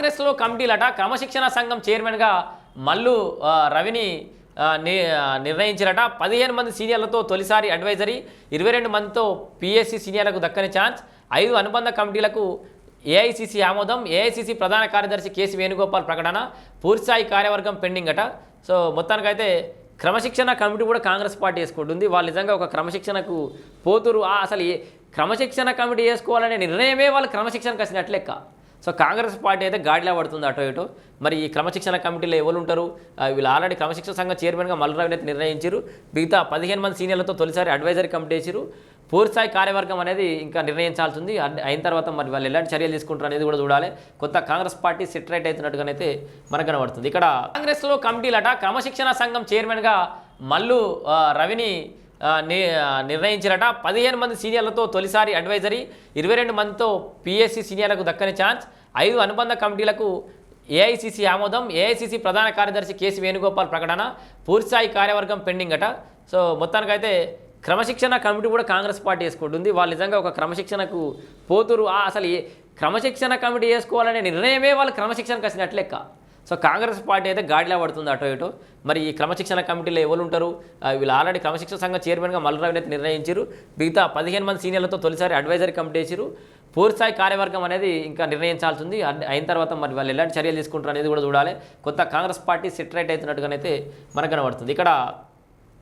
కాంగ్రెస్లో కమిటీలట క్రమశిక్షణ సంఘం చైర్మన్గా మల్లు రవిని నిర్ణయించారట. పదిహేను మంది సీనియర్లతో తొలిసారి అడ్వైజరీ ఇరవై రెండు మందితో పిఎస్సి సీనియర్లకు దక్కని ఛాన్స్ ఐదు అనుబంధ కమిటీలకు ఏఐసిసి ఆమోదం. ఏఐసిసి ప్రధాన కార్యదర్శి కేసీ వేణుగోపాల్ ప్రకటన పూర్తిస్థాయి కార్యవర్గం పెండింగ్ అట సో మొత్తానికైతే క్రమశిక్షణ కమిటీ కూడా కాంగ్రెస్ పార్టీ వేసుకుంటుంది. వాళ్ళు నిజంగా ఒక క్రమశిక్షణకు పోతురు. అసలు ఏ క్రమశిక్షణ కమిటీ వేసుకోవాలనే నిర్ణయమే వాళ్ళు క్రమశిక్షణకు వచ్చినట్లెక్క సో కాంగ్రెస్ పార్టీ అయితే గాడిలా పడుతుంది అటు ఇటు. మరి ఈ క్రమశిక్షణ కమిటీలో ఎవరు ఉంటారు? వీళ్ళు ఆల్రెడీ క్రమశిక్షణ సంఘం చైర్మన్గా మల్లరావిని అయితే నిర్ణయించారు. మిగతా పదిహేను మంది సీనియర్లతో తొలిసారి అడ్వైజరీ కమిటీ వేసారు పూర్తిస్థాయి కార్యవర్గం అనేది ఇంకా నిర్ణయించాల్సి ఉంది అయిన తర్వాత మరి వాళ్ళు ఎలాంటి చర్యలు తీసుకుంటారు అనేది కూడా చూడాలి. కొత్త కాంగ్రెస్ పార్టీ సెటరేట్ అవుతున్నట్టుగానైతే మనకు కనబడుతుంది. ఇక్కడ కాంగ్రెస్లో కమిటీలట క్రమశిక్షణ సంఘం చైర్మన్గా మల్లు రవిని నిర్ణయించారట. పదిహేను మంది సీనియర్లతో తొలిసారి అడ్వైజరీ ఇరవై రెండు మందితో పిఎస్సి సీనియర్లకు దక్కని ఛాన్స్ ఐదు అనుబంధ కమిటీలకు ఏఐసిసి ఆమోదం ఏఐసిసి ప్రధాన కార్యదర్శి కేసీ వేణుగోపాల్ ప్రకటన పూర్తిస్థాయి కార్యవర్గం పెండింగ్ అట సో మొత్తానికైతే క్రమశిక్షణ కమిటీ కూడా కాంగ్రెస్ పార్టీ వేసుకుంటుంది. వాళ్ళు నిజంగా ఒక క్రమశిక్షణకు పోతురు. అసలు ఏ క్రమశిక్షణ కమిటీ వేసుకోవాలనే నిర్ణయమే వాళ్ళు క్రమశిక్షణకు వచ్చినట్లెక్క సో కాంగ్రెస్ పార్టీ అయితే గాడిలా పడుతుంది అటు ఇటు. మరి ఈ క్రమశిక్షణ కమిటీలో ఎవరు ఉంటారు? వీళ్ళు ఆల్రెడీ క్రమశిక్షణ సంఘం చైర్మన్గా మల్లరావిని అయితే నిర్ణయించారు. మిగతా పదిహేను మంది సీనియర్లతో తొలిసారి అడ్వైజరీ కమిటీ వేసారు పూర్తిస్థాయి కార్యవర్గం అనేది ఇంకా నిర్ణయించాల్సి ఉంది. అయిన తర్వాత మరి వాళ్ళు ఎలాంటి చర్యలు తీసుకుంటారు అనేది కూడా చూడాలి. కొత్త కాంగ్రెస్ పార్టీ సెటరేట్ అవుతున్నట్టుగానైతే మనకు కనబడుతుంది. ఇక్కడ